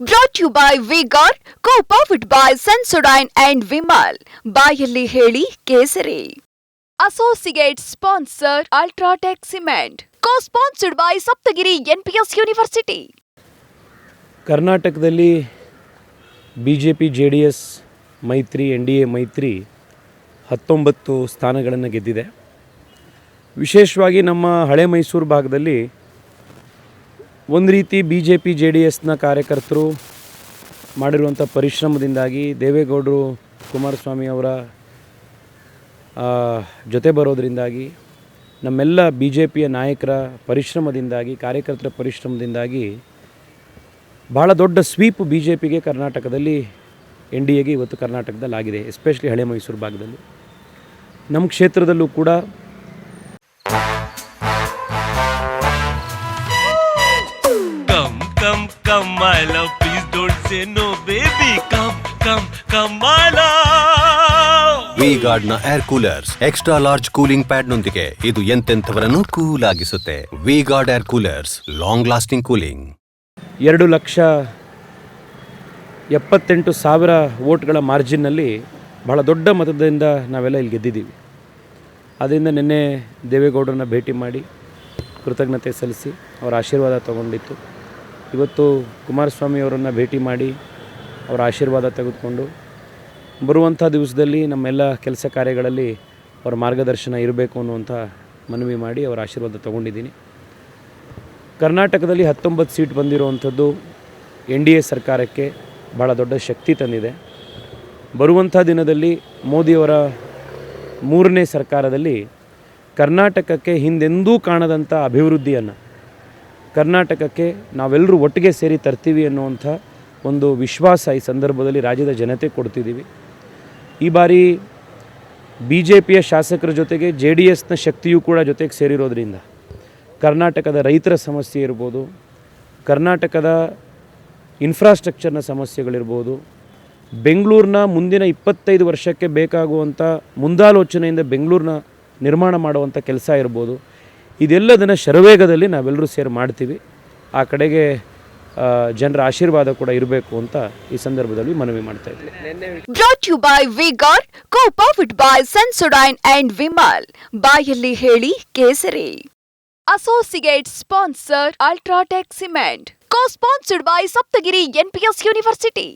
Brought you by V Guard co powered by Sensodyne and Vimal ಬಾಯಲ್ಲಿ ಹೇಳಿ ಕೇಸರಿ. Associate sponsor UltraTech cement co sponsored by Saptagiri NPS university ಕರ್ನಾಟಕದಲ್ಲಿ B J P J D S ಮೈತ್ರಿ N D A ಮೈತ್ರಿ ಹತ್ತೊಂಬತ್ತು ಸ್ಥಾನಗಳನ್ನು ಗೆದ್ದಿದೆ. ವಿಶೇಷವಾಗಿ ನಮ್ಮ ಹಳೆ ಮೈಸೂರು ಭಾಗದಲ್ಲಿ ಒಂದು ರೀತಿ B J P J D ಎಸ್ನ ಕಾರ್ಯಕರ್ತರು ಮಾಡಿರುವಂಥ ಪರಿಶ್ರಮದಿಂದಾಗಿ ದೇವೇಗೌಡರು ಕುಮಾರಸ್ವಾಮಿ ಅವರ ಜೊತೆ ಬರೋದರಿಂದಾಗಿ ನಮ್ಮೆಲ್ಲ ಬಿ ಜೆ ಪಿಯ ನಾಯಕರ ಪರಿಶ್ರಮದಿಂದಾಗಿ, ಕಾರ್ಯಕರ್ತರ ಪರಿಶ್ರಮದಿಂದಾಗಿ ಭಾಳ ದೊಡ್ಡ ಸ್ವೀಪ್ ಬಿ ಜೆ ಪಿಗೆ ಕರ್ನಾಟಕದಲ್ಲಿ, ಎನ್ ಡಿ ಎಗೆ ಇವತ್ತು ಕರ್ನಾಟಕದಲ್ಲಿ ಆಗಿದೆ ಎಸ್ಪೆಷಲಿ ಹಳೆ ಮೈಸೂರು ಭಾಗದಲ್ಲಿ. ನಮ್ಮ ಕ್ಷೇತ್ರದಲ್ಲೂ ಕೂಡ Please baby come come baby. Come, come, come, my love. ವಿ ಗಾರ್ಡ್ನ air coolers extra large cooling pad ನೊಂದಿಗೆ ಇದು ಎಂತೆಂಥವರನ್ನು cool ಆಗಿಸುತ್ತೆ V Guard air coolers long lasting cooling ಎರಡು ಲಕ್ಷ ಎಪ್ಪತ್ತೆಂಟು ಸಾವಿರ ವೋಟ್ಗಳ ಮಾರ್ಜಿನ್ನಲ್ಲಿ ಬಹಳ ದೊಡ್ಡ ಮತದಿಂದ ನಾವೆಲ್ಲ ಇಲ್ಲಿ ಗೆದ್ದಿದ್ದೀವಿ ಅದರಿಂದ ನಿನ್ನೆ ದೇವೇಗೌಡರನ್ನ ಭೇಟಿ ಮಾಡಿ ಕೃತಜ್ಞತೆ ಸಲ್ಲಿಸಿ ಅವರ ಆಶೀರ್ವಾದ ತಗೊಂಡಿತ್ತು ಇವತ್ತು ಕುಮಾರಸ್ವಾಮಿ ಅವರನ್ನು ಭೇಟಿ ಮಾಡಿ ಅವರ ಆಶೀರ್ವಾದ ತೆಗೆದುಕೊಂಡು ಬರುವಂಥ ದಿವಸದಲ್ಲಿ ನಮ್ಮೆಲ್ಲ ಕೆಲಸ ಕಾರ್ಯಗಳಲ್ಲಿ ಅವರ ಮಾರ್ಗದರ್ಶನ ಇರಬೇಕು ಅನ್ನುವಂಥ ಮನವಿ ಮಾಡಿ ಅವರ ಆಶೀರ್ವಾದ ತಗೊಂಡಿದ್ದೀನಿ. ಕರ್ನಾಟಕದಲ್ಲಿ ಹತ್ತೊಂಬತ್ತು ಸೀಟ್ ಬಂದಿರುವಂಥದ್ದು ಎನ್ ಡಿ ಎ ಸರ್ಕಾರಕ್ಕೆ ಭಾಳ ದೊಡ್ಡ ಶಕ್ತಿ ತಂದಿದೆ. ಬರುವಂಥ ದಿನದಲ್ಲಿ ಮೋದಿಯವರ ಮೂರನೇ ಸರ್ಕಾರದಲ್ಲಿ ಕರ್ನಾಟಕಕ್ಕೆ ಹಿಂದೆಂದೂ ಕಾಣದಂಥ ಅಭಿವೃದ್ಧಿಯನ್ನು ಕರ್ನಾಟಕಕ್ಕೆ ನಾವೆಲ್ಲರೂ ಒಟ್ಟಿಗೆ ಸೇರಿ ತರ್ತೀವಿ ಅನ್ನುವಂಥ ಒಂದು ವಿಶ್ವಾಸ ಈ ಸಂದರ್ಭದಲ್ಲಿ ರಾಜ್ಯದ ಜನತೆ ಕೊಡ್ತಿದ್ದೀವಿ. ಈ ಬಾರಿ ಬಿ ಜೆ ಪಿಯ ಶಾಸಕರ ಜೊತೆಗೆ ಜೆ ಡಿ ಎಸ್ನ ಶಕ್ತಿಯೂ ಕೂಡ ಜೊತೆಗೆ ಸೇರಿರೋದ್ರಿಂದ ಕರ್ನಾಟಕದ ರೈತರ ಸಮಸ್ಯೆ ಇರ್ಬೋದು, ಕರ್ನಾಟಕದ ಇನ್ಫ್ರಾಸ್ಟ್ರಕ್ಚರ್ನ ಸಮಸ್ಯೆಗಳಿರ್ಬೋದು, ಬೆಂಗಳೂರಿನ ಮುಂದಿನ ಇಪ್ಪತ್ತೈದು ವರ್ಷಕ್ಕೆ ಬೇಕಾಗುವಂಥ ಮುಂದಾಲೋಚನೆಯಿಂದ ಬೆಂಗಳೂರಿನ ನಿರ್ಮಾಣ ಮಾಡುವಂಥ ಕೆಲಸ ಇರ್ಬೋದು. ಇದೆಲ್ಲದನ್ನು ಶರವೇಗದಲ್ಲಿ ನಾವೆಲ್ಲರೂ ಸೇರಿ ಮಾಡ್ತೀವಿ. ಆ ಕಡೆಗೆ ಜನರ ಆಶೀರ್ವಾದ ಕೂಡ ಇರಬೇಕು ಅಂತ ಈ ಸಂದರ್ಭದಲ್ಲಿ ಮನವಿ ಮಾಡ್ತಾ ಇದ್ದೀವಿ by V Guard co powered by Sensodyne and Vimal ಬಾಯಲ್ಲಿ ಹೇಳಿ ಕೇಸರಿ. Associate sponsor UltraTech cement co sponsored by Saptagiri NPS university